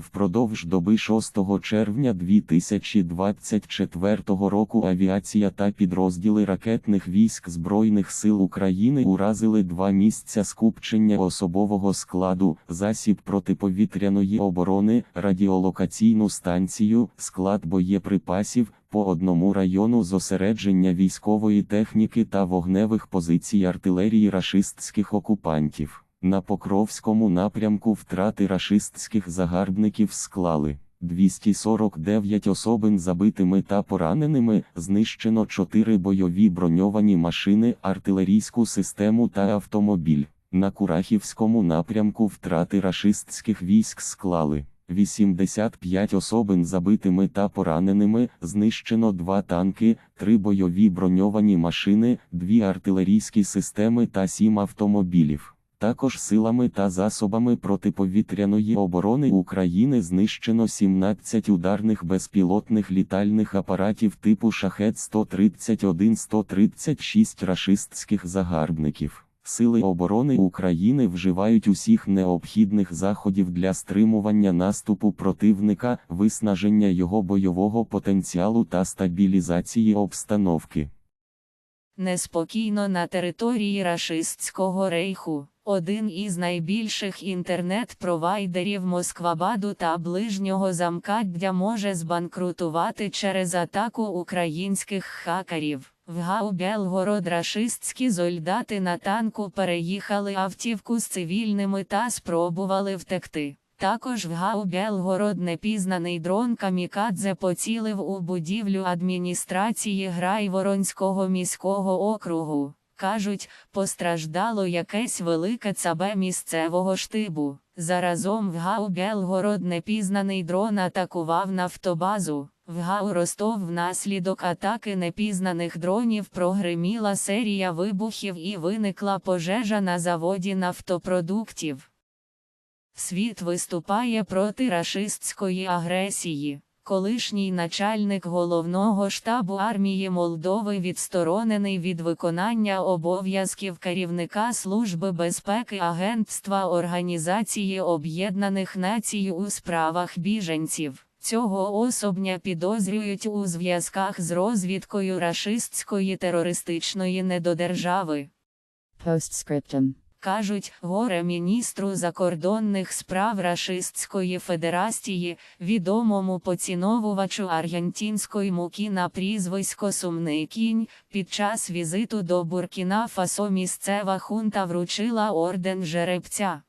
Впродовж доби 6 червня 2024 року авіація та підрозділи ракетних військ Збройних сил України уразили два місця скупчення особового складу, засіб протиповітряної оборони, радіолокаційну станцію, склад боєприпасів, по одному району зосередження військової техніки та вогневих позицій артилерії рашистських окупантів. На Покровському напрямку втрати рашистських загарбників склали 249 особин забитими та пораненими, знищено 4 бойові броньовані машини, артилерійську систему та автомобіль. На Курахівському напрямку втрати рашистських військ склали 85 особин забитими та пораненими, знищено 2 танки, 3 бойові броньовані машини, 2 артилерійські системи та 7 автомобілів. Також силами та засобами протиповітряної оборони України знищено 17 ударних безпілотних літальних апаратів типу шахет 131 136 рашистських загарбників. Сили оборони України вживають усіх необхідних заходів для стримування наступу противника, виснаження його бойового потенціалу та стабілізації обстановки. Неспокійно на території рашистського рейху. Один із найбільших інтернет-провайдерів Москвабаду та ближнього замкаддя може збанкрутувати через атаку українських хакерів. В Гау Белгород рашистські зольдати на танку переїхали автівку з цивільними та спробували втекти. Також в Гау Белгород непізнаний дрон Камікадзе поцілив у будівлю адміністрації Грайворонського міського округу. Кажуть, постраждало якесь велике цабе місцевого штибу. Заразом в Гау Белгород непізнаний дрон атакував нафтобазу. В Гау Ростов внаслідок атаки непізнаних дронів прогриміла серія вибухів і виникла пожежа на заводі нафтопродуктів. Світ виступає проти рашистської агресії. Колишній начальник головного штабу армії Молдови відсторонений від виконання обов'язків керівника Служби безпеки Агентства Організації Об'єднаних Націй у справах біженців. Цього особня підозрюють у зв'язках з розвідкою рашистської терористичної недодержави. Postscriptum. Кажуть, горе міністру закордонних справ Рашистської Федерації, відомому поціновувачу аргентинської муки на прізвисько Сумний кінь, під час візиту до Буркіна Фасо місцева хунта вручила орден жеребця.